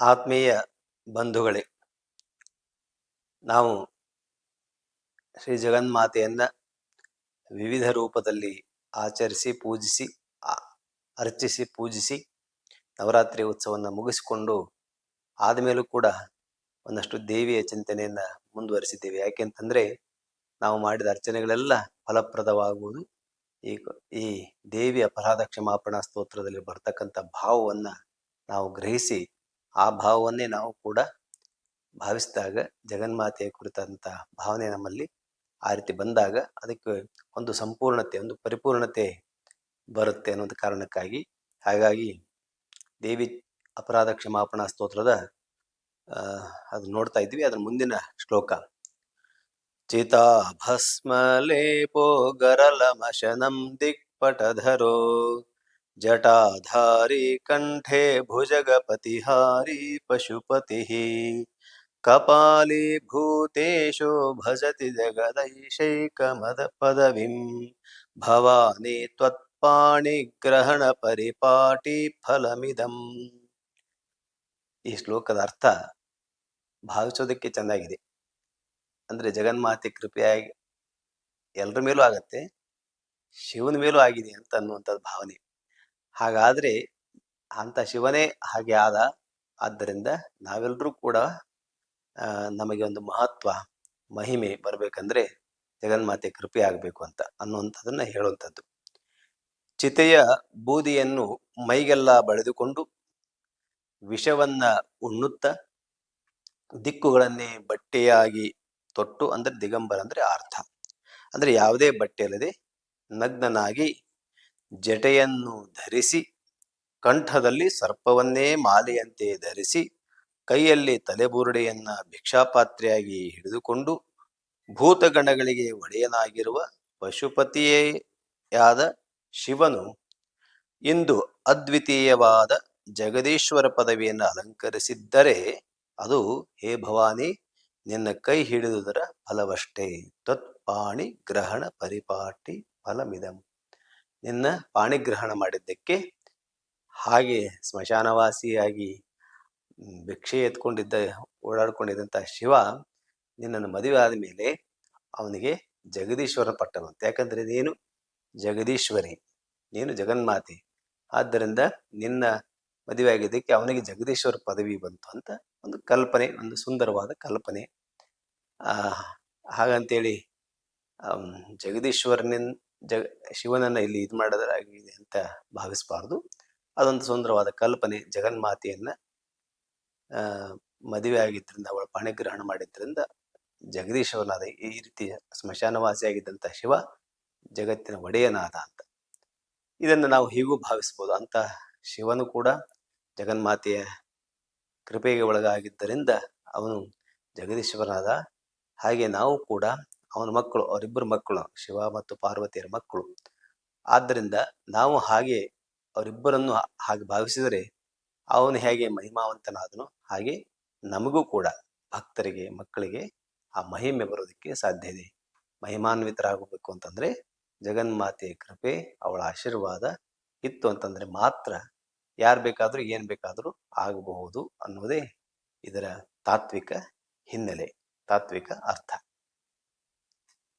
ಆತ್ಮೀಯ ಬಂಧುಗಳೇ, ನಾವು ಶ್ರೀ ಜಗನ್ಮಾತೆಯನ್ನು ವಿವಿಧ ರೂಪದಲ್ಲಿ ಆಚರಿಸಿ ಪೂಜಿಸಿ ಅರ್ಚಿಸಿ, ಪೂಜಿಸಿ ನವರಾತ್ರಿ ಉತ್ಸವವನ್ನು ಮುಗಿಸಿಕೊಂಡು ಆದಮೇಲೂ ಕೂಡ ಒಂದಷ್ಟು ದೇವಿಯ ಚಿಂತನೆಯನ್ನ ಮುಂದುವರಿಸಿದ್ದೇವೆ. ಯಾಕೆಂತಂದ್ರೆ ನಾವು ಮಾಡಿದ ಅರ್ಚನೆಗಳೆಲ್ಲ ಫಲಪ್ರದವಾಗುವುದು. ಈ ಈ ದೇವಿಯ ಅಪರಾಧ ಕ್ಷಮಾಪಣಾ ಸ್ತೋತ್ರದಲ್ಲಿ ಬರ್ತಕ್ಕಂಥ ಭಾವವನ್ನು ನಾವು ಗ್ರಹಿಸಿ ಆ ಭಾವವನ್ನೇ ನಾವು ಕೂಡ ಭಾವಿಸಿದಾಗ ಜಗನ್ಮಾತೆಯ ಕುರಿತಂಥ ಭಾವನೆ ನಮ್ಮಲ್ಲಿ ಆ ರೀತಿ ಬಂದಾಗ ಅದಕ್ಕೆ ಒಂದು ಸಂಪೂರ್ಣತೆ, ಒಂದು ಪರಿಪೂರ್ಣತೆ ಬರುತ್ತೆ ಅನ್ನೋದು ಕಾರಣಕ್ಕಾಗಿ. ಹಾಗಾಗಿ ದೇವಿ ಅಪರಾಧ ಕ್ಷಮಾಪಣಾ ಸ್ತೋತ್ರದ ಅದು ನೋಡ್ತಾ ಇದ್ವಿ ಅದ್ರ ಮುಂದಿನ ಶ್ಲೋಕ. ಚಿತಾ ಭಸ್ಮಲೇಪೋ ಗರಲಮಶನಂ ದಿಕ್ಪಟಧರೋ ಜಟಾಧಾರಿ ಕಂಠೆ ಭುಜಗಪತಿಹಾರಿ ಪಶುಪತಿ ಕಪಾಲಿ ಭೂತೇಶೋ ಭಜತಿ ಜಗದೈಶೈಕಮದ ಪದವಿಂ ಭವಾನಿ ತ್ವತ್ಪಾಣಿ ಗ್ರಹಣ ಪರಿಪಾಟಿ ಫಲಮಿದಂ ಈ ಶ್ಲೋಕದ ಅರ್ಥ ಭಾವಿಸೋದಕ್ಕೆ ಚೆನ್ನಾಗಿದೆ. ಅಂದ್ರೆ ಜಗನ್ಮಾತೆ ಕೃಪೆಯಾಗಿ ಎಲ್ಲರ ಮೇಲೂ ಆಗತ್ತೆ, ಶಿವನ ಮೇಲೂ ಆಗಿದೆ ಅಂತ ಅನ್ನುವಂಥದ್ದು ಭಾವನೆ. ಹಾಗಾದ್ರೆ ಅಂತ ಶಿವನೇ ಹಾಗೆ ಆದ. ಆದ್ದರಿಂದ ನಾವೆಲ್ಲರೂ ಕೂಡ ನಮಗೆ ಒಂದು ಮಹತ್ವ, ಮಹಿಮೆ ಬರಬೇಕಂದ್ರೆ ಜಗನ್ಮಾತೆ ಕೃಪೆ ಆಗಬೇಕು ಅಂತ ಅನ್ನುವಂಥದ್ದನ್ನ ಹೇಳುವಂಥದ್ದು. ಚಿತೆಯ ಬೂದಿಯನ್ನು ಮೈಗೆಲ್ಲ ಬಳೆದುಕೊಂಡು ವಿಷವನ್ನ ಉಣ್ಣುತ್ತ ದಿಕ್ಕುಗಳನ್ನೇ ಬಟ್ಟೆಯಾಗಿ ತೊಟ್ಟು, ಅಂದ್ರೆ ದಿಗಂಬರ ಅಂದ್ರೆ ಅರ್ಥ ಅಂದ್ರೆ ಯಾವುದೇ ಬಟ್ಟೆ ಅಲ್ಲದೆ ನಗ್ನನಾಗಿ ಜಟೆಯನ್ನು ಧರಿಸಿ, ಕಂಠದಲ್ಲಿ ಸರ್ಪವನ್ನೇ ಮಾಲೆಯಂತೆ ಧರಿಸಿ, ಕೈಯಲ್ಲಿ ತಲೆಬುರುಡೆಯನ್ನ ಭಿಕ್ಷಾಪಾತ್ರೆಯಾಗಿ ಹಿಡಿದುಕೊಂಡು, ಭೂತಗಣಗಳಿಗೆ ಒಡೆಯನಾಗಿರುವ ಪಶುಪತಿಯೇ ಆದ ಶಿವನು ಇಂದು ಅದ್ವಿತೀಯವಾದ ಜಗದೀಶ್ವರ ಪದವಿಯನ್ನು ಅಲಂಕರಿಸಿದ್ದರೆ ಅದು, ಹೇ ಭವಾನಿ, ನಿನ್ನ ಕೈ ಹಿಡಿದುದರ ಫಲವಷ್ಟೇ. ತತ್ಪಾಣಿ ಗ್ರಹಣ ಪರಿಪಾಟಿ ಫಲಮಿದಂ. ನಿನ್ನ ಪಾಣಿಗ್ರಹಣ ಮಾಡಿದ್ದಕ್ಕೆ ಹಾಗೆ ಸ್ಮಶಾನವಾಸಿಯಾಗಿ ಭಿಕ್ಷೆ ಎತ್ಕೊಂಡಿದ್ದ ಓಡಾಡ್ಕೊಂಡಿದ್ದಂಥ ಶಿವ ನಿನ್ನನ್ನು ಮದುವೆ ಆದ ಮೇಲೆ ಅವನಿಗೆ ಜಗದೀಶ್ವರ ಪಟ್ಟವಂತೆ ಯಾಕಂದ್ರೆ ನೀನು ಜಗದೀಶ್ವರಿ, ನೀನು ಜಗನ್ಮಾತೆ. ಆದ್ದರಿಂದ ನಿನ್ನ ಮದುವೆ ಆಗಿದ್ದಕ್ಕೆ ಅವನಿಗೆ ಜಗದೀಶ್ವರ ಪದವಿ ಬಂತು ಅಂತ ಒಂದು ಕಲ್ಪನೆ, ಒಂದು ಸುಂದರವಾದ ಕಲ್ಪನೆ. ಹಾಗಂತೇಳಿ ಜಗದೀಶ್ವರನಿಂದ ಜಗ, ಶಿವನನ್ನ ಇಲ್ಲಿ ಇದು ಮಾಡೋದಾಗಿದೆ ಅಂತ ಭಾವಿಸಬಾರ್ದು. ಅದೊಂದು ಸುಂದರವಾದ ಕಲ್ಪನೆ, ಜಗನ್ಮಾತೆಯನ್ನ ಮದುವೆ ಆಗಿದ್ದರಿಂದ, ಅವಳ ಪಾಣಿಗ್ರಹಣ ಮಾಡಿದ್ರಿಂದ ಜಗದೀಶವನಾದ ಈ ರೀತಿ ಸ್ಮಶಾನವಾಸಿಯಾಗಿದ್ದಂಥ ಶಿವ, ಜಗತ್ತಿನ ಒಡೆಯನಾದ ಅಂತ. ಇದನ್ನು ನಾವು ಹೀಗೂ ಭಾವಿಸ್ಬೋದು. ಅಂತ ಶಿವನು ಕೂಡ ಜಗನ್ಮಾತೆಯ ಕೃಪೆಗೆ ಒಳಗಾಗಿದ್ದರಿಂದ, ಅವನು ಜಗದೀಶ್ವರನಾದ ಹಾಗೆ ನಾವು ಕೂಡ ಅವನ ಮಕ್ಕಳು, ಅವರಿಬ್ಬರು ಮಕ್ಕಳು, ಶಿವ ಮತ್ತು ಪಾರ್ವತಿಯರ ಮಕ್ಕಳು. ಆದ್ದರಿಂದ ನಾವು ಹಾಗೆ ಅವರಿಬ್ಬರನ್ನು ಹಾಗೆ ಭಾವಿಸಿದರೆ ಅವನು ಹೇಗೆ ಮಹಿಮಾವಂತನಾದನು ಹಾಗೆ ನಮಗೂ ಕೂಡ ಭಕ್ತರಿಗೆ, ಮಕ್ಕಳಿಗೆ ಆ ಮಹಿಮೆ ಬರೋದಕ್ಕೆ ಸಾಧ್ಯ ಇದೆ. ಮಹಿಮಾನ್ವಿತರಾಗಬೇಕು ಅಂತಂದ್ರೆ ಜಗನ್ಮಾತೆಯ ಕೃಪೆ, ಅವಳ ಆಶೀರ್ವಾದ ಇತ್ತು ಅಂತಂದ್ರೆ ಮಾತ್ರ ಯಾರು ಬೇಕಾದರೂ, ಏನು ಬೇಕಾದರೂ ಆಗಬಹುದು ಅನ್ನೋದೇ ಇದರ ತಾತ್ವಿಕ ಹಿನ್ನೆಲೆ, ತಾತ್ವಿಕ ಅರ್ಥ.